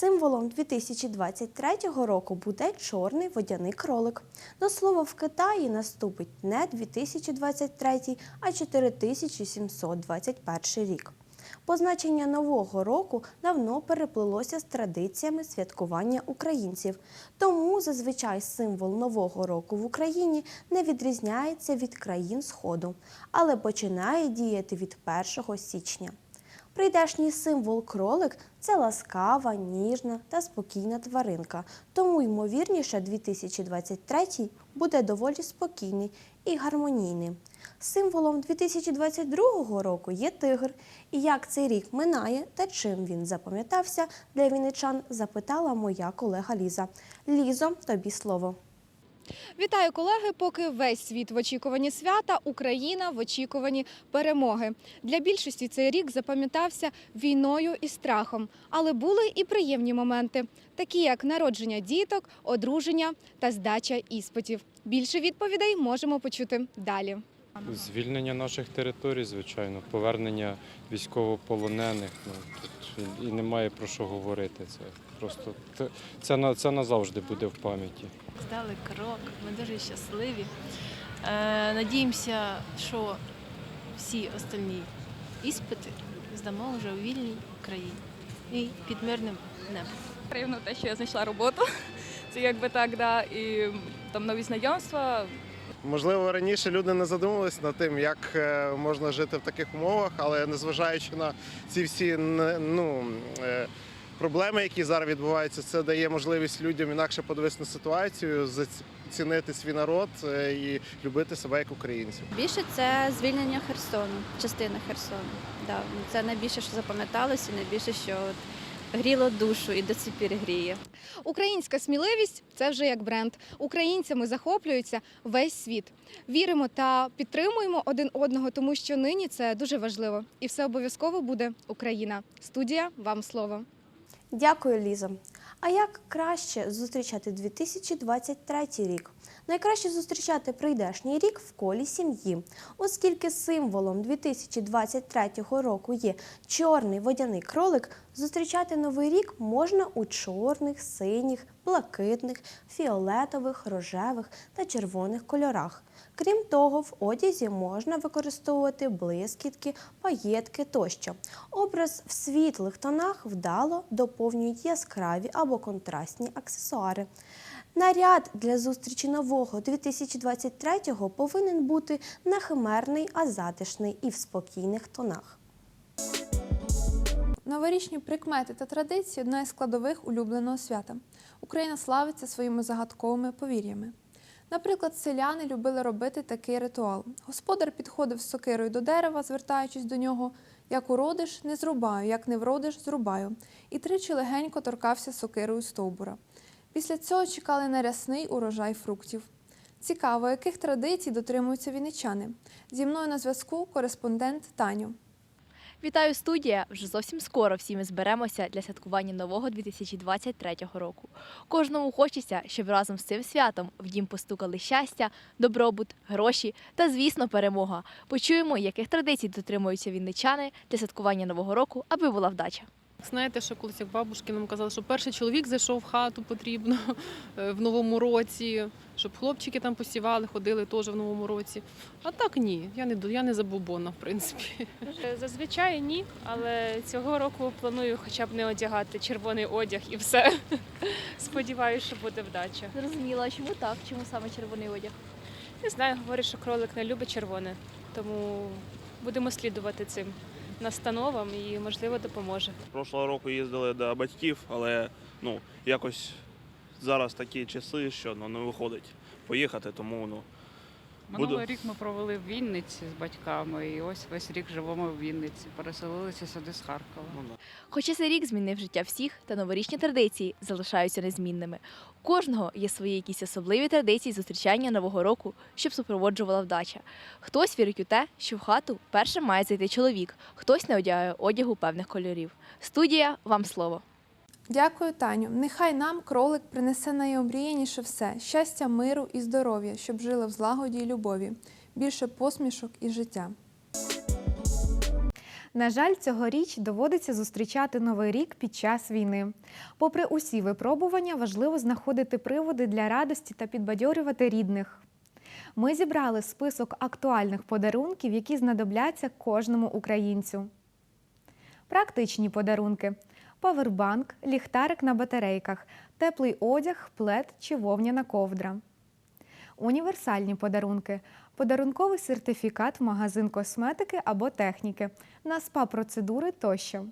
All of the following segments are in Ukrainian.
Символом 2023 року буде чорний водяний кролик. До слова, в Китаї наступить не 2023, а 4721 рік. Позначення нового року давно переплилося з традиціями святкування українців. Тому зазвичай символ нового року в Україні не відрізняється від країн Сходу, але починає діяти від 1 січня. Прийдешній символ кролик це ласкава, ніжна та спокійна тваринка. Тому, ймовірніше, 2023 буде доволі спокійний і гармонійний. Символом 2022 року є тигр. І як цей рік минає та чим він запам'ятався для вінничан, запитала моя колега Ліза. Лізо, тобі слово. Вітаю, колеги! Поки весь світ в очікуванні свята, Україна в очікуванні перемоги. Для більшості цей рік запам'ятався війною і страхом, але були і приємні моменти, такі як народження діток, одруження та здача іспитів. Більше відповідей можемо почути далі. Звільнення наших територій, звичайно, повернення військовополонених. Ну, і немає про що говорити. Це просто це, це, на- це назавжди буде в пам'яті. Здали крок, ми дуже щасливі. Е, надіємося, що всі остальні іспити здамо вже у вільній країні і під мирним небом. Приємно те, що я знайшла роботу. Це якби так, да, і там нові знайомства. Можливо, раніше люди не задумувалися над тим, як е, можна жити в таких умовах, але незважаючи на ці всі ну, е, проблеми, які зараз відбуваються, це дає можливість людям інакше подивитися на ситуацію, зацінити свій народ е, і любити себе як українців. Більше це звільнення Херсону, частина Херсону. Да, це найбільше, що запам'яталося, найбільше, що гріло душу і до цих пір гріє. Українська сміливість це вже як бренд. Українцями захоплюється весь світ. Віримо та підтримуємо один одного, тому що нині це дуже важливо. І все обов'язково буде Україна. Студія, вам слово. Дякую, Ліза. А як краще зустрічати 2023 рік? Найкраще зустрічати прийдешній рік в колі сім'ї, оскільки символом 2023 року є чорний водяний кролик. Зустрічати новий рік можна у чорних, синіх, блакитних, фіолетових, рожевих та червоних кольорах. Крім того, в одязі можна використовувати блискітки, паєтки тощо. Образ в світлих тонах вдало доповнюють яскраві або контрастні аксесуари. Наряд для зустрічі нового 2023-го повинен бути не химерний, а затишний і в спокійних тонах. Новорічні прикмети та традиції одна із складових улюбленого свята. Україна славиться своїми загадковими повір'ями. Наприклад, селяни любили робити такий ритуал. Господар підходив з сокирою до дерева, звертаючись до нього, як уродиш, не зрубаю, як не вродиш, зрубаю, і тричі легенько торкався сокирою стовбура. Після цього чекали на рясний урожай фруктів. Цікаво, яких традицій дотримуються вінничани. Зі мною на зв'язку кореспондент Таню. Вітаю студія! Вже зовсім скоро всі ми зберемося для святкування нового 2023 року. Кожному хочеться, щоб разом з цим святом в дім постукали щастя, добробут, гроші та, звісно, перемога. Почуємо, яких традицій дотримуються вінничани для святкування нового року, аби була вдача. Знаєте, що колись як бабушки нам казали, що перший чоловік зайшов в хату потрібно е, в новому році, щоб хлопчики там посівали, ходили теж в новому році. А так ні, я не я не забубонна, в принципі. Зазвичай ні, але цього року планую хоча б не одягати червоний одяг і все. Сподіваюся, що буде вдача. Зрозуміла, чому так? Чому саме червоний одяг? Не знаю, говорять, що кролик не любить червоне, тому будемо слідувати цим настановам і, можливо, допоможе. Прошлого року їздили до батьків, але ну якось зараз такі часи, що ну, не виходить поїхати, тому ну Минулий Буду. рік ми провели в Вінниці з батьками, і ось весь рік живемо в Вінниці. Переселилися сюди з Харкова. ну. Хоча цей рік змінив життя всіх, та новорічні традиції залишаються незмінними. У кожного є свої якісь особливі традиції зустрічання нового року, щоб супроводжувала вдача. Хтось вірить у те, що в хату першим має зайти чоловік, хтось не одягає одягу певних кольорів. Студія, вам слово. Дякую, Таню. Нехай нам кролик принесе найомріяніше все щастя, миру і здоров'я, щоб жили в злагоді й любові, більше посмішок і життя. На жаль, цьогоріч доводиться зустрічати новий рік під час війни. Попри усі випробування, важливо знаходити приводи для радості та підбадьорювати рідних. Ми зібрали список актуальних подарунків, які знадобляться кожному українцю. Практичні подарунки: павербанк, ліхтарик на батарейках, теплий одяг, плед чи вовняна ковдра. Універсальні подарунки: подарунковий сертифікат в магазин косметики або техніки, на спа-процедури тощо.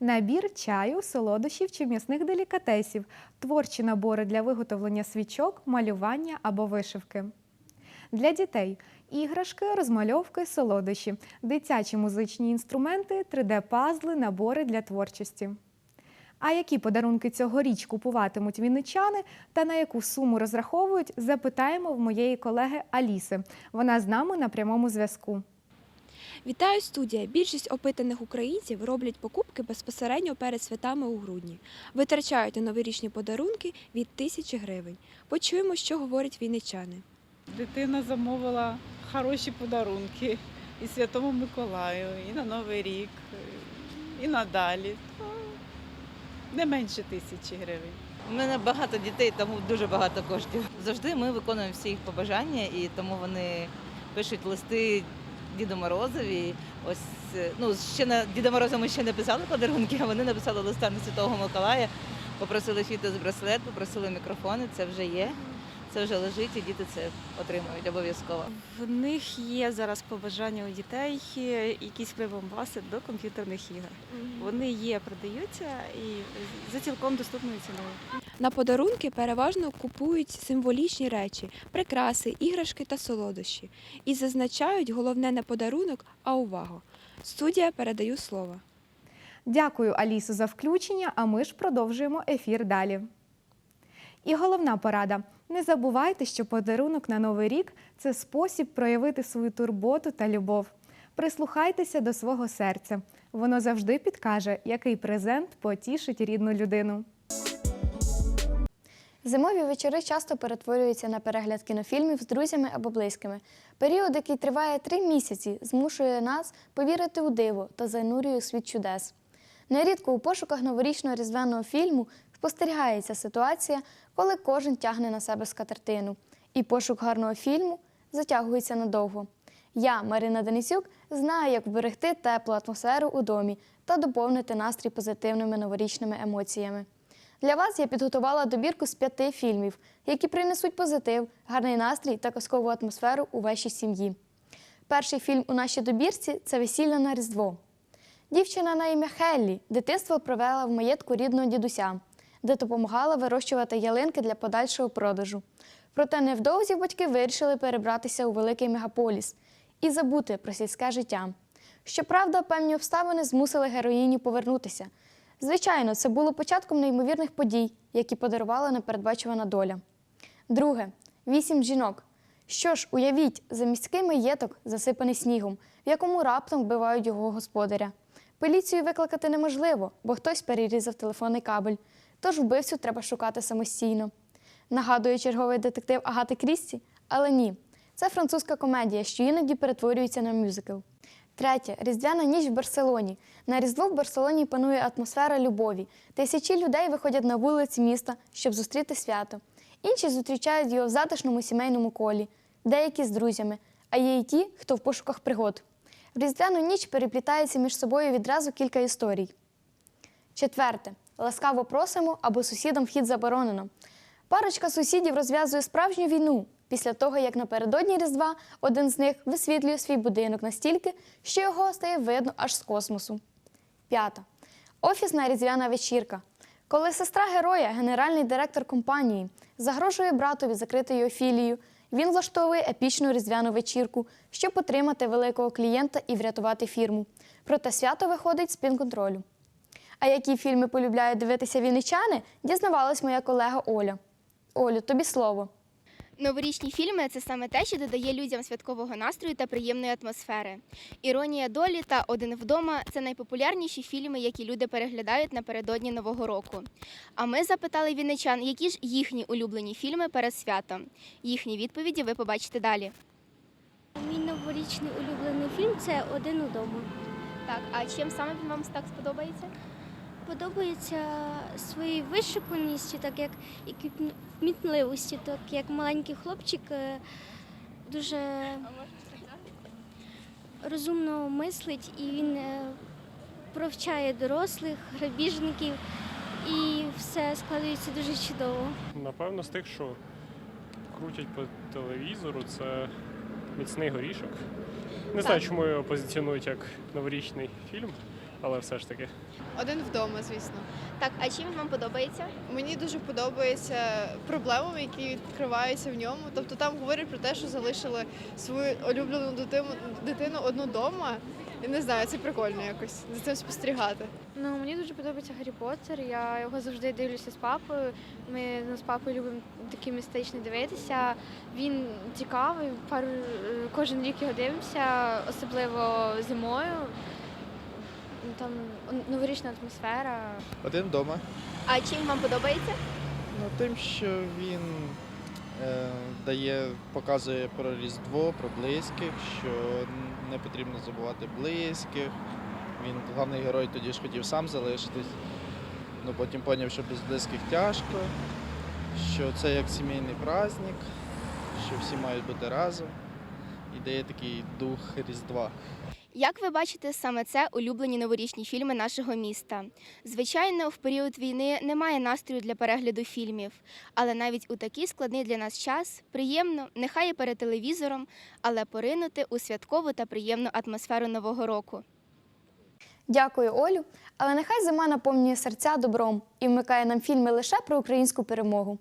Набір чаю, солодощів чи м'ясних делікатесів, творчі набори для виготовлення свічок, малювання або вишивки. Для дітей іграшки, розмальовки, солодощі, дитячі музичні інструменти, 3D-пазли, набори для творчості. А які подарунки цьогоріч купуватимуть вінничани та на яку суму розраховують, запитаємо в моєї колеги Аліси. Вона з нами на прямому зв'язку. Вітаю студія! Більшість опитаних українців роблять покупки безпосередньо перед святами у грудні. Витрачають на новорічні подарунки від тисячі гривень. Почуємо, що говорять вінничани. Дитина замовила хороші подарунки і Святому Миколаю, і на Новий рік, і надалі. То Не менше тисячі гривень. У мене багато дітей, тому дуже багато коштів. Завжди ми виконуємо всі їх побажання, і тому вони пишуть листи Діду Морозові. Ось е, ну ще на Діда Мороза ми ще не писали подарунки, а вони написали листа на Святого Миколая, попросили фітос-браслет, попросили мікрофони. Це вже є. Це вже лежить, і діти це отримують обов'язково. В них є зараз побажання у дітей, якісь прибамбаси до комп'ютерних ігор. Вони є, продаються і за цілком доступною ціною. На подарунки переважно купують символічні речі, прикраси, іграшки та солодощі. І зазначають головне не подарунок, а увагу. Студія передаю слово. Дякую, Алісу, за включення, а ми ж продовжуємо ефір далі. І головна порада: не забувайте, що подарунок на Новий рік це спосіб проявити свою турботу та любов. Прислухайтеся до свого серця. Воно завжди підкаже, який презент потішить рідну людину. Зимові вечори часто перетворюються на перегляд кінофільмів з друзями або близькими. Період, який триває три місяці, змушує нас повірити у диво та занурює у світ чудес. Нерідко у пошуках новорічного різдвяного фільму спостерігається ситуація, коли кожен тягне на себе скатертину, і пошук гарного фільму затягується надовго. Я, Марина Денисюк, знаю, як вберегти теплу атмосферу у домі та доповнити настрій позитивними новорічними емоціями. Для вас я підготувала добірку з п'яти фільмів, які принесуть позитив, гарний настрій та казкову атмосферу у вашій сім'ї. Перший фільм у нашій добірці це Весілля на Різдво. Дівчина на ім'я Хеллі дитинство провела в маєтку рідного дідуся, де допомагала вирощувати ялинки для подальшого продажу. Проте невдовзі батьки вирішили перебратися у великий мегаполіс і забути про сільське життя. Щоправда, певні обставини змусили героїні повернутися. Звичайно, це було початком неймовірних подій, які подарувала непередбачувана доля. Друге вісім жінок. Що ж, уявіть, заміський маєток, засипаний снігом, в якому раптом вбивають його господаря. Поліцію викликати неможливо, бо хтось перерізав телефонний кабель, тож вбивцю треба шукати самостійно. Нагадує черговий детектив Агати Крісті, але ні. Це французька комедія, що іноді перетворюється на мюзикл. Третє Різдвяна ніч в Барселоні. На Різдво в Барселоні панує атмосфера любові. Тисячі людей виходять на вулиці міста, щоб зустріти свято. Інші зустрічають його в затишному сімейному колі, деякі з друзями, а є й ті, хто в пошуках пригод. В Різдвяну ніч переплітається між собою відразу кілька історій. Четверте. Ласкаво просимо або сусідам вхід заборонено. Парочка сусідів розв'язує справжню війну після того, як напередодні Різдва один з них висвітлює свій будинок настільки, що його стає видно аж з космосу. П'ята. Офісна різдвяна вечірка. Коли сестра героя, генеральний директор компанії, загрожує братові закрити його філію, він влаштовує епічну різдвяну вечірку, щоб отримати великого клієнта і врятувати фірму. Проте свято виходить з-під контролю. А які фільми полюбляють дивитися вінничани, дізнавалась моя колега Оля. Олю, тобі слово. Новорічні фільми це саме те, що додає людям святкового настрою та приємної атмосфери. Іронія долі та Один вдома це найпопулярніші фільми, які люди переглядають напередодні Нового року. А ми запитали вінничан, які ж їхні улюблені фільми перед святом. Їхні відповіді ви побачите далі. Мій новорічний улюблений фільм це Один удома. Так, а чим саме він вам так сподобається? Подобається своєю вишуканістю, так як і кмітливості, так як маленький хлопчик е, дуже розумно мислить і він е, провчає дорослих, грабіжників, і все складається дуже чудово. Напевно, з тих, що крутять по телевізору, це міцний горішок. Не знаю, чому його позиціонують як новорічний фільм, але все ж таки. Один вдома, звісно. Так, а чим вам подобається? Мені дуже подобається проблемами, які відкриваються в ньому. Тобто там говорять про те, що залишили свою улюблену дитину, дитину одну вдома. І не знаю, це прикольно якось за цим спостерігати. Ну, мені дуже подобається Гаррі Поттер. Я його завжди дивлюся з папою. Ми ну, з папою любимо такі містичні дивитися. Він цікавий, пару е, кожен рік його дивимося, особливо зимою. Ну, Там новорічна атмосфера. Один вдома. А чим вам подобається? Ну, тим, що він е, дає, показує про Різдво, про близьких, що не потрібно забувати близьких. Він головний герой тоді ж хотів сам залишитись, але потім зрозумів, що без близьких тяжко, що це як сімейний праздник, що всі мають бути разом. І дає такий дух Різдва. Як ви бачите, саме це улюблені новорічні фільми нашого міста. Звичайно, в період війни немає настрою для перегляду фільмів, але навіть у такий складний для нас час приємно, нехай і перед телевізором, але поринути у святкову та приємну атмосферу нового року. Дякую, Олю. Але нехай зима наповнює серця добром і вмикає нам фільми лише про українську перемогу.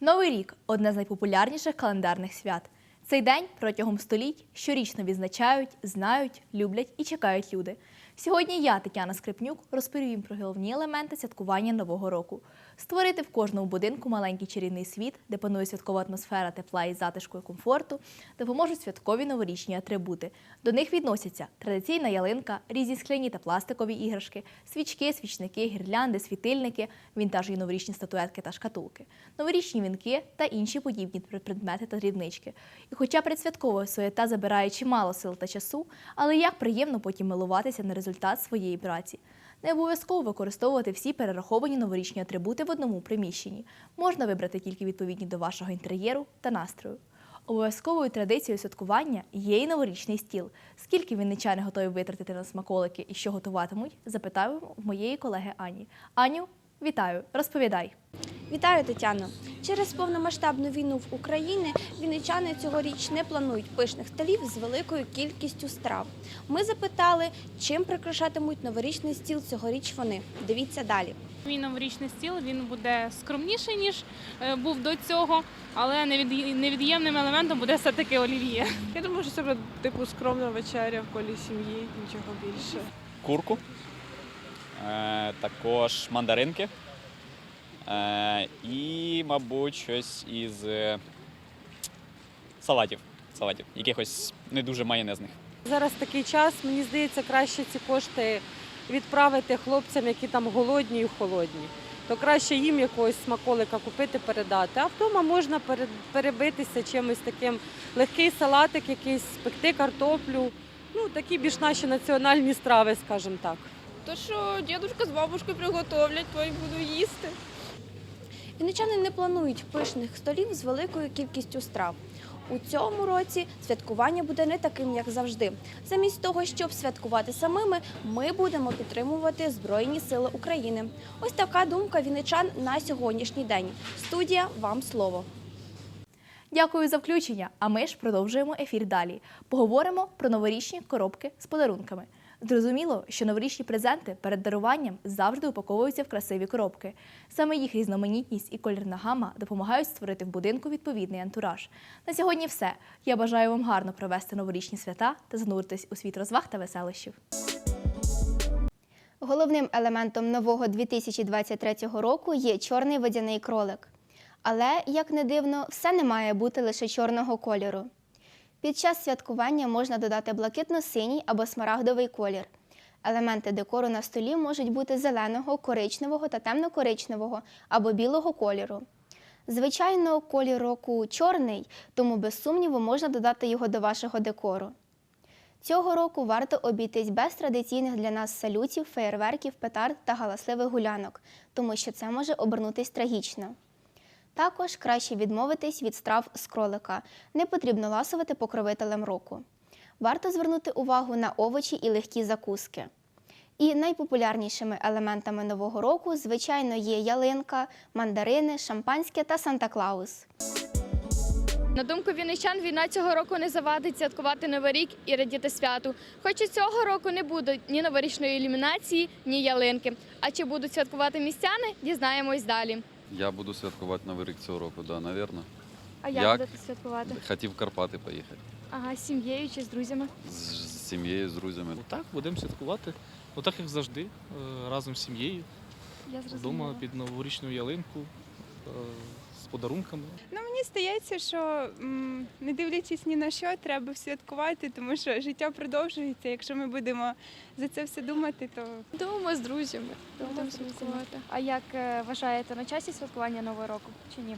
Новий рік одне з найпопулярніших календарних свят. Цей день протягом століть щорічно відзначають, знають, люблять і чекають люди. Сьогодні я, Тетяна Скрипнюк, розповім про головні елементи святкування Нового року. Створити в кожному будинку маленький чарівний світ, де панує святкова атмосфера тепла і затишку і комфорту, допоможуть святкові новорічні атрибути. До них відносяться традиційна ялинка, різні скляні та пластикові іграшки, свічки, свічники, гірлянди, світильники, вінтажні новорічні статуетки та шкатулки, новорічні вінки та інші подібні предмети та дрібнички. І хоча предсвяткова суєта забирає чимало сил та часу, але як приємно потім милуватися на результат своєї праці. Не обов'язково використовувати всі перераховані новорічні атрибути в одному приміщенні. Можна вибрати тільки відповідні до вашого інтер'єру та настрою. Обов'язковою традицією святкування є і новорічний стіл. Скільки вінничани готові витратити на смаколики і що готуватимуть, запитаю в моєї колеги Ані. Аню, вітаю, розповідай. Вітаю, Тетяно! Через повномасштабну війну в Україні вінничани цьогоріч не планують пишних столів з великою кількістю страв. Ми запитали, чим прикрашатимуть новорічний стіл цьогоріч вони. Дивіться далі. Мій новорічний стіл він буде скромніший, ніж е, був до цього, але невід- невід'ємним елементом буде все-таки олів'є. Я думаю, що це буде типу скромна вечеря в колі сім'ї, нічого більше. курку, також мандаринки е, і, мабуть, щось із е, салатів, салатів, якихось не дуже майонезних. Зараз такий час, мені здається, краще ці кошти відправити хлопцям, які там голодні і холодні. То краще їм якогось смаколика купити, передати. А вдома можна пере- перебитися чимось таким легкий салатик, якийсь спекти картоплю. Ну, такі більш наші національні страви, скажімо так. То, що дідусь з бабушкою приготовлять, то й буду їсти. Вінничани не планують пишних столів з великою кількістю страв. У цьому році святкування буде не таким, як завжди. Замість того, щоб святкувати самими, ми будемо підтримувати Збройні Сили України. Ось така думка вінничан на сьогоднішній день. Студія вам слово. Дякую за включення. А ми ж продовжуємо ефір далі. Поговоримо про новорічні коробки з подарунками. Зрозуміло, що новорічні презенти перед даруванням завжди упаковуються в красиві коробки. Саме їх різноманітність і кольорна гама допомагають створити в будинку відповідний антураж. На сьогодні все. Я бажаю вам гарно провести новорічні свята та зануритись у світ розваг та веселощів. Головним елементом нового 2023 року є чорний водяний кролик. Але, як не дивно, все не має бути лише чорного кольору. Під час святкування можна додати блакитно-синій або смарагдовий колір. Елементи декору на столі можуть бути зеленого, коричневого та темно-коричневого або білого кольору. Звичайно, колір року чорний, тому без сумніву можна додати його до вашого декору. Цього року варто обійтись без традиційних для нас салютів, феєрверків, петард та галасливих гулянок, тому що це може обернутись трагічно. Також краще відмовитись від страв з кролика. Не потрібно ласувати покровителем року. Варто звернути увагу на овочі і легкі закуски. І найпопулярнішими елементами нового року, звичайно, є ялинка, мандарини, шампанське та Санта-Клаус. На думку вінничан, війна цього року не завадить святкувати Новий рік і радіти святу. Хоча цього року не буде ні новорічної ілюмінації, ні ялинки. А чи будуть святкувати містяни, дізнаємось далі. Я буду святкувати Новий рік цього року, да, навірно. А як, Як? будете святкувати? Хотів в Карпати поїхати Ага, з сім'єю чи з друзями? з, з сім'єю, з друзями. Так, будемо святкувати. Ну так як завжди, е, разом з сім'єю. Я Вдома під новорічну ялинку е, подарунками. Ну мені здається, що не дивлячись ні на що, треба святкувати, тому що життя продовжується. Якщо ми будемо за це все думати, то Дома з друзями. Будемо святкувати. А як е, вважаєте на часі святкування Нового року чи ні?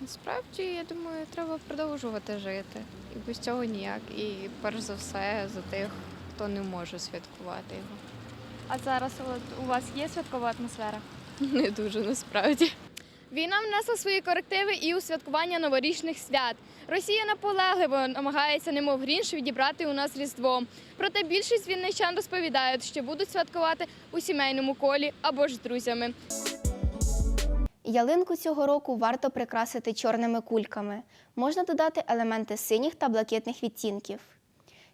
Насправді, я думаю, треба продовжувати жити. І без цього ніяк. І перш за все за тих, хто не може святкувати його. А зараз от, у вас є святкова атмосфера? Не дуже насправді. Війна внесла свої корективи і у святкування новорічних свят. Росія наполегливо намагається, немов грінш, відібрати у нас Різдво. Проте більшість вінничан розповідають, що будуть святкувати у сімейному колі або ж з друзями. Ялинку цього року варто прикрасити чорними кульками. Можна додати елементи синіх та блакитних відтінків.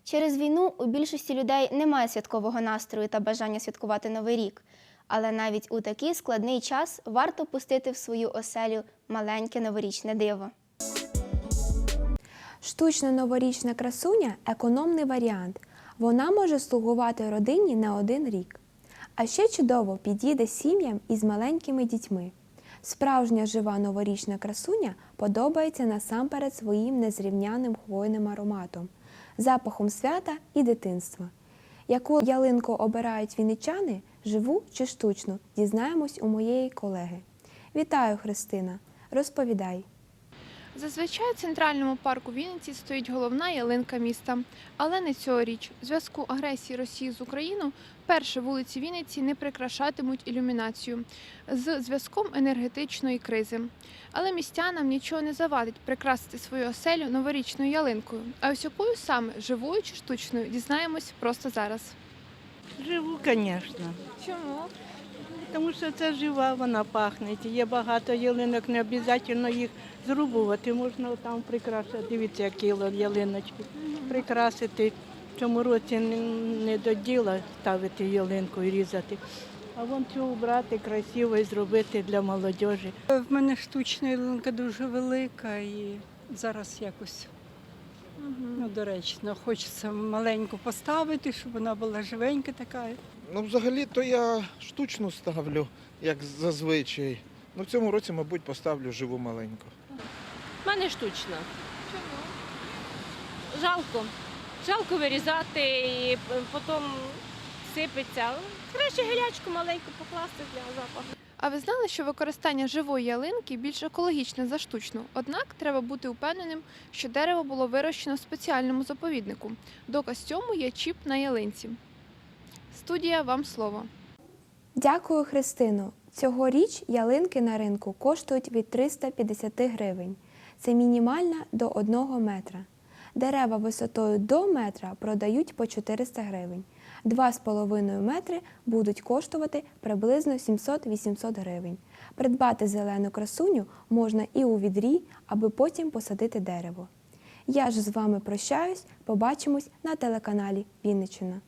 Через війну у більшості людей немає святкового настрою та бажання святкувати Новий рік. Але навіть у такий складний час варто пустити в свою оселю маленьке новорічне диво. Штучна новорічна красуня економний варіант. Вона може слугувати родині не один рік. А ще чудово підійде сім'ям із маленькими дітьми. Справжня жива новорічна красуня подобається насамперед своїм незрівняним хвойним ароматом, запахом свята і дитинства. Яку ялинку обирають вінничани, живу чи штучну, дізнаємось у моєї колеги. Вітаю, Христина! Розповідай. Зазвичай у центральному парку Вінниці стоїть головна ялинка міста. Але не цьогоріч. У зв'язку агресії Росії з Україною перші вулиці Вінниці не прикрашатимуть ілюмінацію з зв'язком енергетичної кризи. Але містянам нічого не завадить прикрасити свою оселю новорічною ялинкою. А ось якою саме живою чи штучною дізнаємось просто зараз. Живу, звісно. Чому? Тому що це жива, вона пахне. Є багато ялинок, не обов'язково їх зрубувати. Можна там прикрасити. Дивіться, які ялиночки. Прикрасити. В цьому році не, до діла ставити ялинку і різати. А вон цю брати красиво і зробити для молодіжі. В мене штучна ялинка дуже велика і зараз якось ну, доречно. Хочеться маленьку поставити, щоб вона була живенька така. Ну, взагалі, то я штучну ставлю, як зазвичай. Ну, в цьому році, мабуть, поставлю живу маленьку. У мене штучна. Чому? Жалко. Жалко вирізати і потім сипеться. Краще гілячку маленьку покласти для запаху. А ви знали, що використання живої ялинки більш екологічне за штучну? Однак треба бути упевненим, що дерево було вирощено в спеціальному заповіднику. Доказ цьому є чіп на ялинці. Студія вам слово. Дякую, Христино. Цьогоріч ялинки на ринку коштують від 350 гривень. Це мінімальна до 1 метра. Дерева висотою до метра продають по 400 гривень. 2,5 метри будуть коштувати приблизно 700-800 гривень. Придбати зелену красуню можна і у відрі, аби потім посадити дерево. Я ж з вами прощаюсь, побачимось на телеканалі Вінниччина.